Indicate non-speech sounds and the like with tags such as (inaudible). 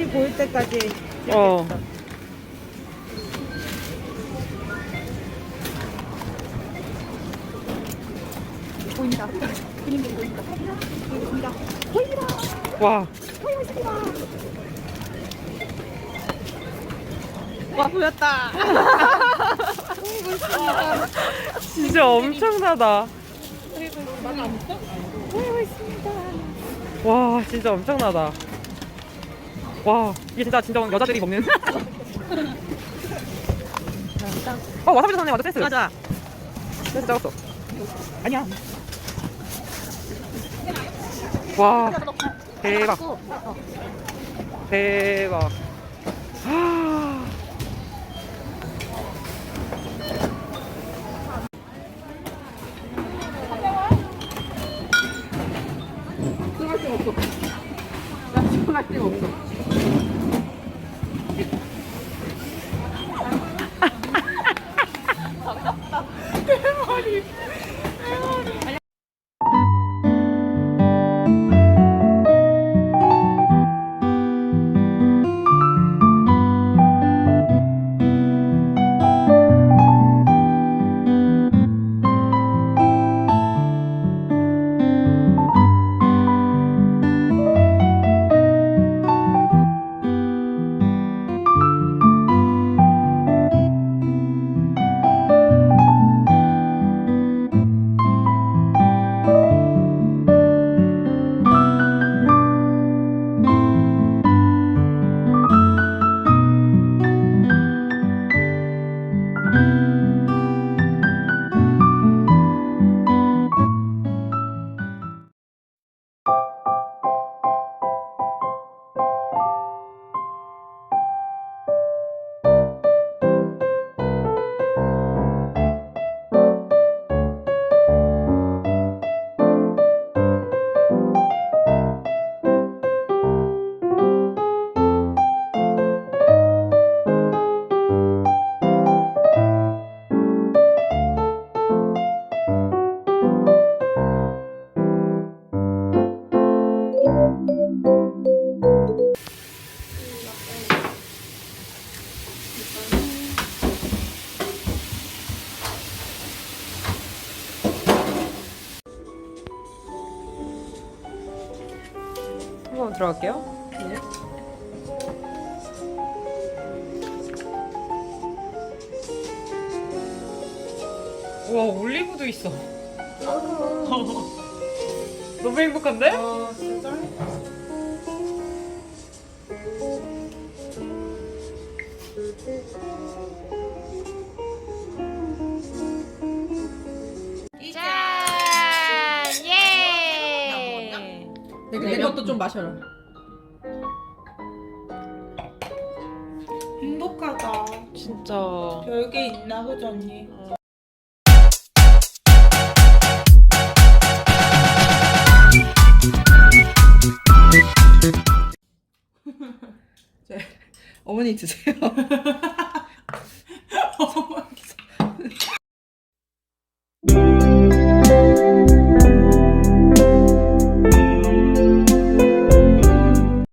소리 보일 때까지 어. 보인다. 그림이 보인다. 보인다. 보인다. 와. 와 보였다. 보이고. (laughs) 진짜 엄청나다. 보이고 있습니다. 와, 진짜 엄청나다. 와, 이게 진짜 진짜 여자들이 먹는. (laughs) 어, 와사비 샀네, 완전 센스. 맞아. 센스 작았어. 아니야. 와, 대박, 어. 대박. 아, 한번 들어갈게요. 와, 올리브도 있어. (laughs) 너무 행복한데? 아 진짜? 짠! 예! 내, 내 것도 좀 마셔라. 행복하다. 진짜. 별게 있나 보지 언니. (laughs) 어머니 드세요. (laughs) 어머니.